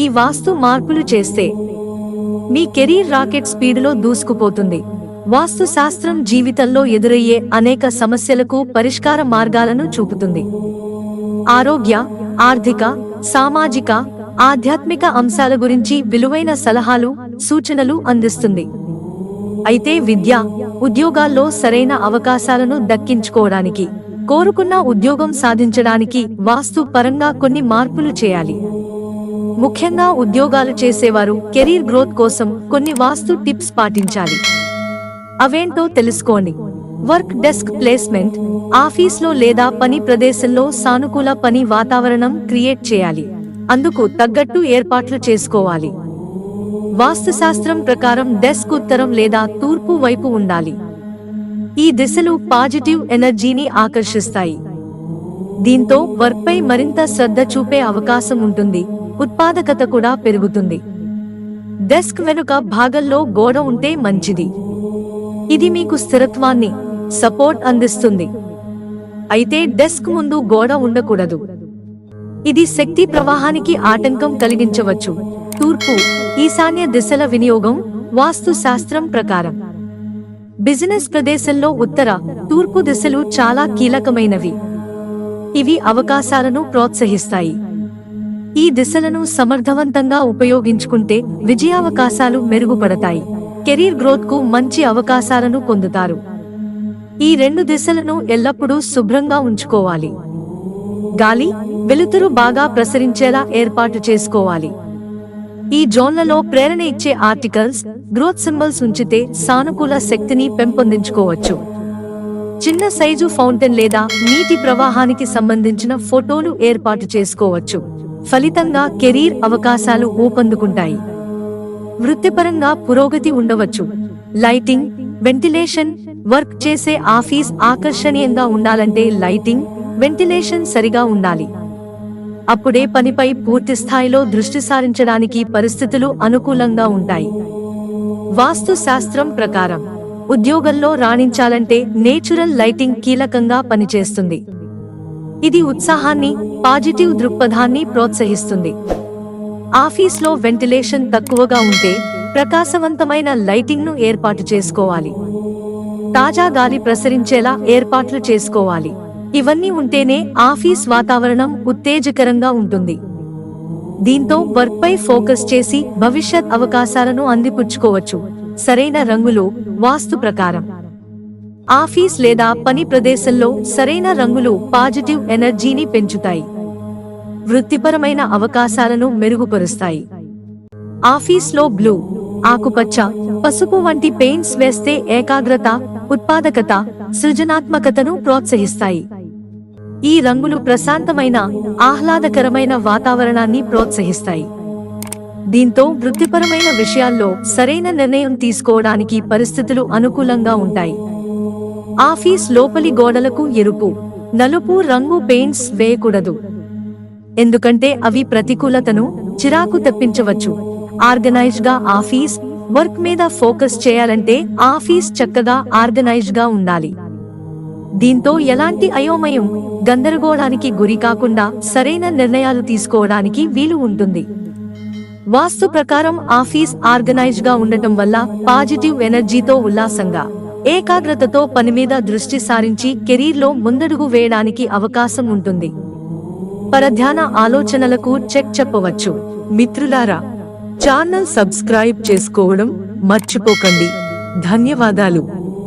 ఈ వాస్తు మార్పులు చేస్తే మీ కెరీర్ రాకెట్ స్పీడ్లో దూసుకుపోతుంది. వాస్తు శాస్త్రం జీవితంలో ఎదురయ్యే అనేక సమస్యలకు పరిష్కార మార్గాలను చూపుతుంది. ఆరోగ్య ఆర్థిక సామాజిక ఆధ్యాత్మిక అంశాల గురించి విలువైన సలహాలు సూచనలు అందిస్తుంది. అయితే విద్య ఉద్యోగాల్లో సరైన అవకాశాలను దక్కించుకోవడానికి కోరుకున్న ఉద్యోగం సాధించడానికి వాస్తు పరంగా కొన్ని మార్పులు చేయాలి. ముఖ్యంగా ఉద్యోగాలు చేసేవారు కెరీర్ గ్రోత్ కోసం కొన్ని వాస్తు టిప్స్ పాటించాలి. అవేంటో తెలుసుకోండి. వర్క్ డెస్క్ ప్లేస్మెంట్ ఆఫీస్లో లేదా పని ప్రదేశంలో సానుకూల పని వాతావరణం క్రియేట్ చేయాలి. అందుకు తగ్గట్టు ఏర్పాట్లు చేసుకోవాలి. వాస్తుశాస్త్రం ప్రకారం డెస్క్ ఉత్తరం లేదా తూర్పు వైపు ఉండాలి. ఈ దిశలు పాజిటివ్ ఎనర్జీని ఆకర్షిస్తాయి. దీంతో వర్క్పై మరింత శ్రద్ధ చూపే అవకాశం ఉంటుంది. ఉత్పాదకత కూడా పెరుగుతుంది. డెస్క్ వెనుక భాగంలో గోడ ఉంటే మంచిది. ఇది మీకు స్థిరత్వాన్ని సపోర్ట్ అందిస్తుంది. అయితే డెస్క్ ముందు గోడ ఉండకూడదు. ఇది శక్తి ప్రవాహానికి ఆటంకం కలిగించవచ్చు. తూర్పు ఈశాన్య దిశల వినియోగం వాస్తు శాస్త్రం ప్రకారం. బిజినెస్ ప్రదేశంలో ఉత్తర తూర్పు దిశలు చాలా కీలకమైనవి. ఇవి అవకాశాలను ప్రోత్సహిస్తాయి. ఈ దిశలను సమర్థవంతంగా ఉపయోగించుకుంటే విజయావకాశాలు మెరుగుపడతాయి. కెరీర్ గ్రోత్కు మంచి అవకాశాలను పొందుతారు. ఈ రెండు దిశలను ఎల్లప్పుడూ శుభ్రంగా ఉంచుకోవాలి. గాలి వెలుతురు బాగా ప్రసరించేలా ఏర్పాటు చేసుకోవాలి. ఈ జోన్లలో ప్రేరణ ఇచ్చే ఆర్టికల్స్ గ్రోత్ సింబల్స్ ఉంచితే సానుకూల శక్తిని పెంపొందించుకోవచ్చు. చిన్న సైజు ఫౌంటైన్ లేదా నీటి ప్రవాహానికి సంబంధించిన ఫోటోలు ఏర్పాటు చేసుకోవచ్చు. ఫలితంగా కెరీర్ అవకాశాలు ఊపందుకుంటాయి. వృత్తిపరంగా పురోగతి ఉండవచ్చు. లైటింగ్ వెంటిలేషన్ వర్క్ చేసే ఆఫీస్ ఆకర్షణీయంగా ఉండాలంటే లైటింగ్ వెంటిలేషన్ సరిగా ఉండాలి. అప్పుడే పనిపై పూర్తి స్థాయిలో దృష్టి సారించడానికి పరిస్థితులు అనుకూలంగా ఉంటాయి. వాస్తు శాస్త్రం ప్రకారం ఉద్యోగంలో రాణించాలంటే నేచురల్ లైటింగ్ కీలకంగా పనిచేస్తుంది. ఇది ఉత్సాహాన్ని పాజిటివ్ దృక్పథాన్ని ప్రోత్సహిస్తుంది. ఆఫీస్లో వెంటిలేషన్ తక్కువగా ఉంటే ప్రకాశవంతమైన లైటింగ్ను ఏర్పాటు చేసుకోవాలి. తాజా గాలి ప్రసరించేలా ఏర్పాట్లు చేసుకోవాలి. ఇవన్నీ ఉంటేనే ఆఫీస్ వాతావరణం ఉత్తేజకరంగా ఉంటుంది. దీంతో వర్క్పై ఫోకస్ చేసి భవిష్యత్ అవకాశాలను అందిపుచ్చుకోవచ్చు. సరైన రంగులు వాస్తు ప్రకారం. ఆఫీస్ లేదా పని ప్రదేశంలో సరైన రంగులు పాజిటివ్ ఎనర్జీని పెంచుతాయి. వృత్తిపరమైన అవకాశాలను మెరుగుపరుస్తాయి. ఆఫీస్లో బ్లూ ఆకుపచ్చ పసుపు వంటి పెయింట్స్ వేస్తే ఏకాగ్రత ఉత్పాదకత సృజనాత్మకతను ప్రోత్సహిస్తాయి. ఈ రంగులు ప్రశాంతమైన ఆహ్లాదకరమైన వాతావరణాన్ని ప్రోత్సహిస్తాయి. దీంతో వృత్తిపరమైన విషయాల్లో సరైన నిర్ణయం తీసుకోవడానికి పరిస్థితులు అనుకూలంగా ఉంటాయి. ఆఫీస్ లోపలి గోడలకు ఎరుపు నలుపు రంగు పెయింట్స్ వేయకూడదు. ఎందుకంటే అవి ప్రతికూలతను చిరాకు తెప్పించవచ్చు. ఆర్గనైజ్గా ఆఫీస్ వర్క్ మీద ఫోకస్ చేయాలంటే ఆఫీస్ చక్కగా ఆర్గనైజ్గా ఉండాలి. దీంతో ఎలాంటి అయోమయం గందరగోళానికి గురి కాకుండా సరైన నిర్ణయాలు తీసుకోవడానికి వీలు ఉంటుంది. వాస్తు ప్రకారం ఆఫీస్ ఆర్గనైజ్గా ఉండటం వల్ల పాజిటివ్ ఎనర్జీతో ఉల్లాసంగా ఏకాగ్రతతో పని మీద దృష్టి సారించి కెరీర్లో ముందడుగు వేయడానికి అవకాశం ఉంటుంది. పరధ్యాన ఆలోచనలకు చెక్ చెప్పవచ్చు. మిత్రులారా ఛానల్ సబ్స్క్రైబ్ చేసుకోవడం మర్చిపోకండి. ధన్యవాదాలు.